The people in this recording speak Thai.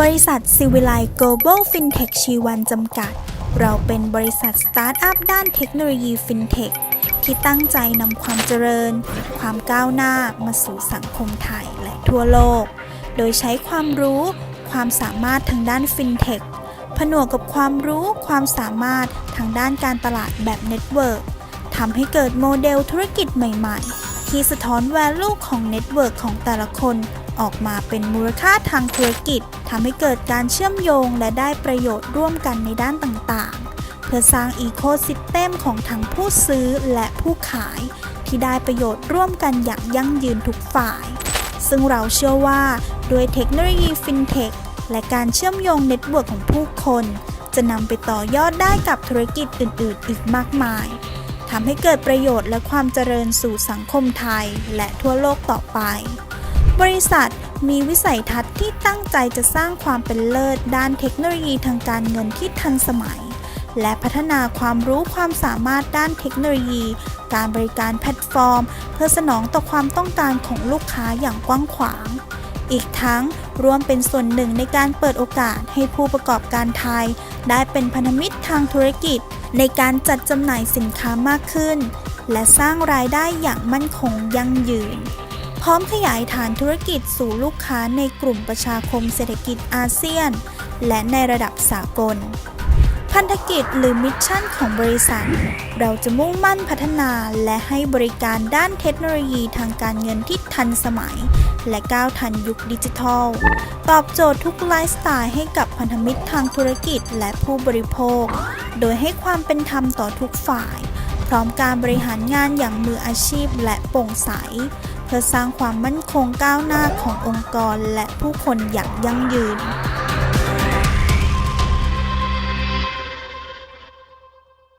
บริษัทซิวิไล Global FinTech ชีวันจำกัด เราเป็นบริษัทสตาร์ทอัพด้านเทคโนโลยี FinTech ที่ตั้งใจนำความเจริญ ความก้าวหน้ามาสู่สังคมไทยและทั่วโลก โดยใช้ความรู้ ความสามารถทางด้าน FinTech ผนวกกับความรู้ความสามารถทางด้านการตลาดแบบเน็ตเวิร์กทำให้เกิดโมเดลธุรกิจใหม่ ๆ ที่สะท้อน value ของเน็ตเวิร์กของแต่ละคน ออกมาเป็นมูลค่าทางธุรกิจทำให้เกิดการเชื่อมโยงและได้ประโยชน์ร่วมกันในด้านต่างๆ เพื่อสร้างอีโคซิสเต็มของทั้งผู้ซื้อและผู้ขาย ที่ได้ประโยชน์ร่วมกันอย่างยั่งยืนทุกฝ่าย ซึ่งเราเชื่อว่าด้วยเทคโนโลยีฟินเทคและการเชื่อมโยงเน็ตเวิร์กของผู้คน จะนำไปต่อยอดได้กับธุรกิจอื่น ๆ อีกมากมายทำให้เกิดประโยชน์และความเจริญสู่สังคมไทยและทั่วโลกต่อไป บริษัทมีวิสัยทัศน์ที่ตั้งใจจะสร้างความเป็นเลิศด้านเทคโนโลยีทางการเงินที่ทันสมัย และพัฒนาความรู้ความสามารถด้านเทคโนโลยี การบริการแพลตฟอร์ม เพื่อสนองต่อความต้องการของลูกค้าอย่างกว้างขวาง อีกทั้งรวมเป็นส่วนหนึ่งในการเปิดโอกาสให้ผู้ประกอบการไทย ได้เป็นพันธมิตรทางธุรกิจ ในการจัดจำหน่ายสินค้ามากขึ้น และสร้างรายได้อย่างมั่นคงยั่งยืน พร้อมขยายฐานธุรกิจสู่ลูกค้าในกลุ่มประชาคมเศรษฐกิจอาเซียน และในระดับสากล พันธกิจหรือมิชชั่นของบริษัท เราจะมุ่งมั่นพัฒนาและให้บริการด้านเทคโนโลยีทางการเงินที่ทันสมัย และก้าวทันยุคดิจิทัล ตอบโจทย์ทุกไลฟ์สไตล์ให้กับพันธมิตรทางธุรกิจและผู้บริโภค โดยให้ความเป็นธรรมต่อทุกฝ่าย พร้อมการบริหารงานอย่างมืออาชีพและโปร่งใส เพื่อสร้างความมั่นคงก้าวหน้าขององค์กรและผู้คนอย่างยั่งยืน